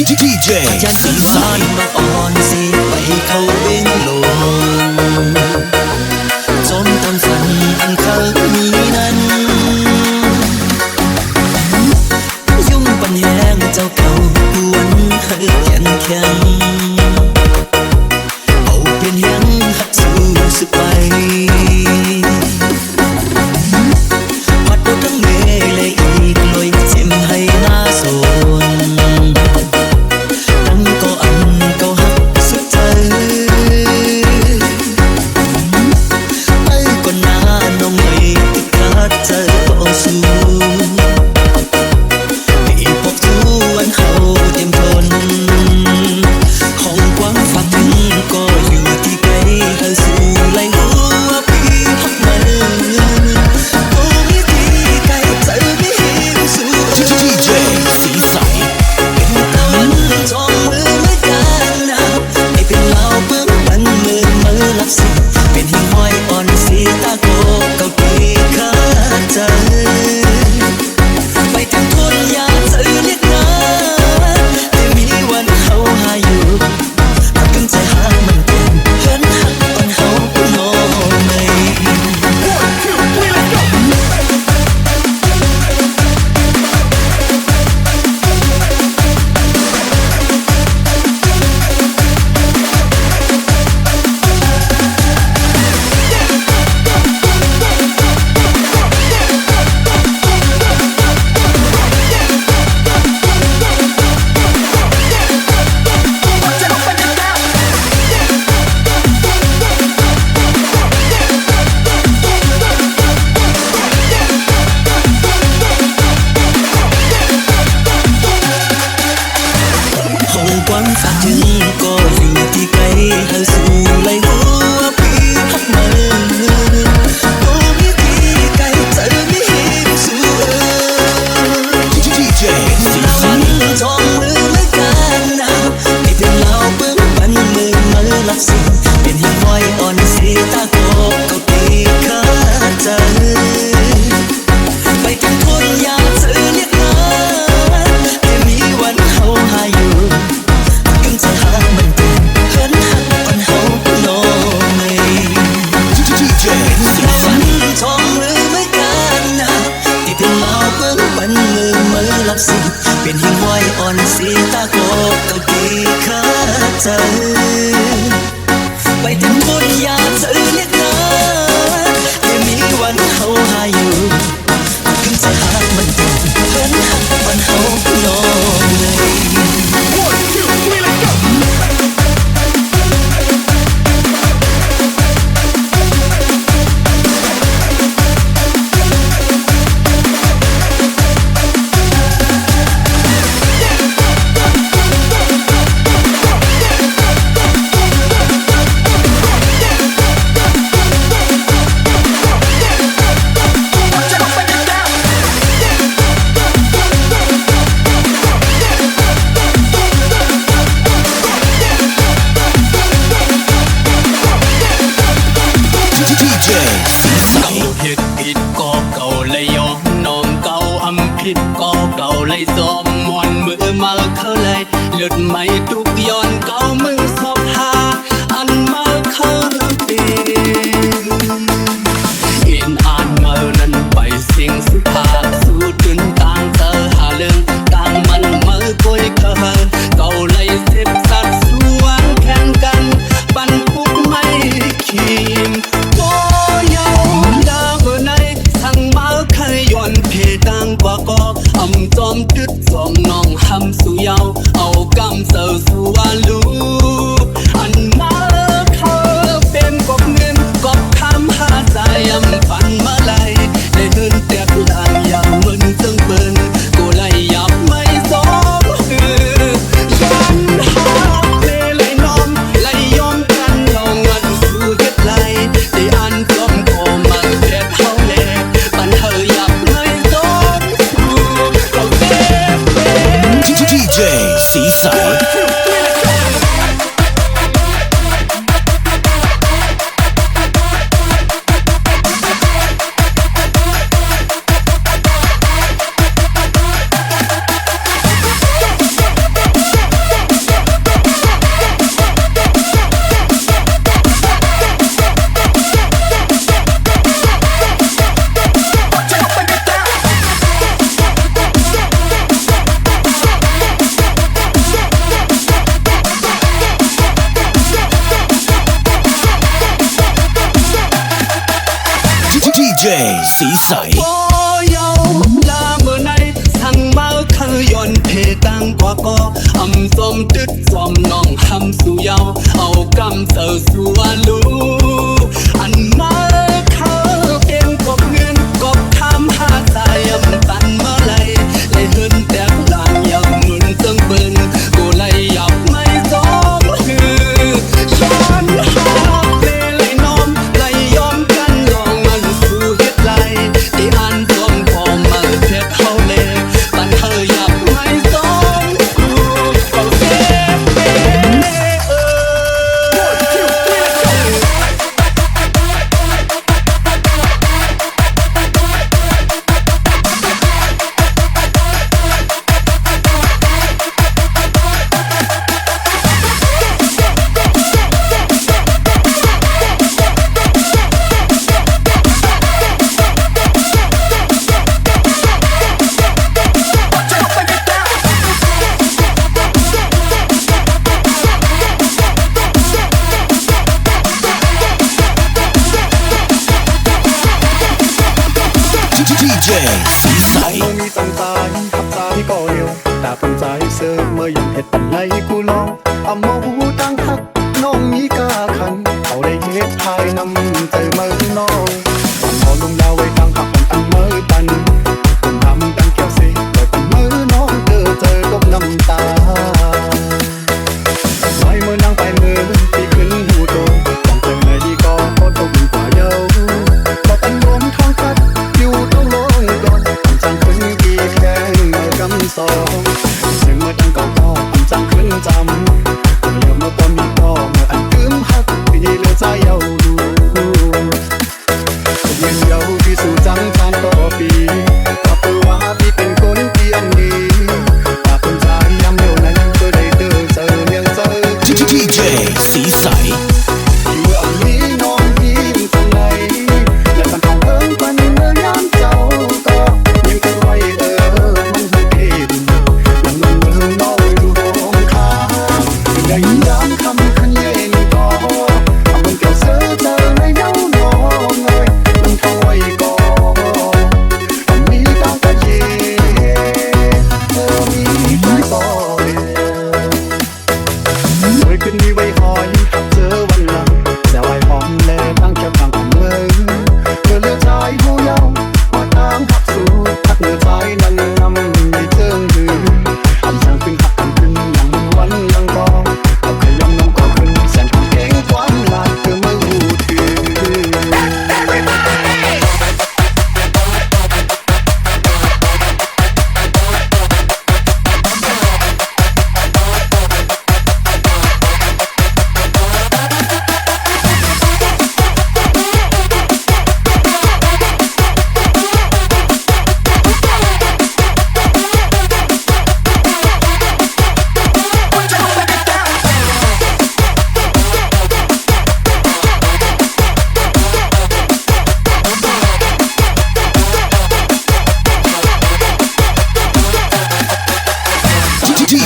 DJ. DJ. DJ. DJ. เก่าผิดผิดก็เก่าเลยยอมนองเก่าอำผิดก็เก่าเลยซ้อมมอนมือมาเขาเลยหลุดไม่ทุก 死仔 เจสีใสยอนเพตังกว่ากออํซอมตึดซอมน้องทำสู่ยาเอากำเสอสัวลูอันไมา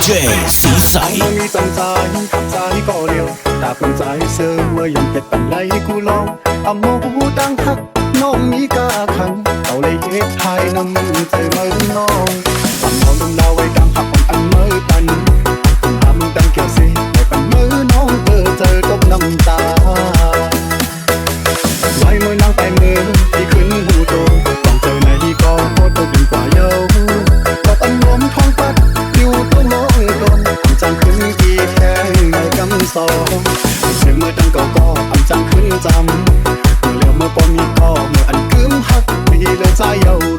DJ 史洗。生生晒急晒過了，大半晒傷啊，人日笨禮咕嚕，啊冇當黑，弄依家近，道理一派能最美。yo.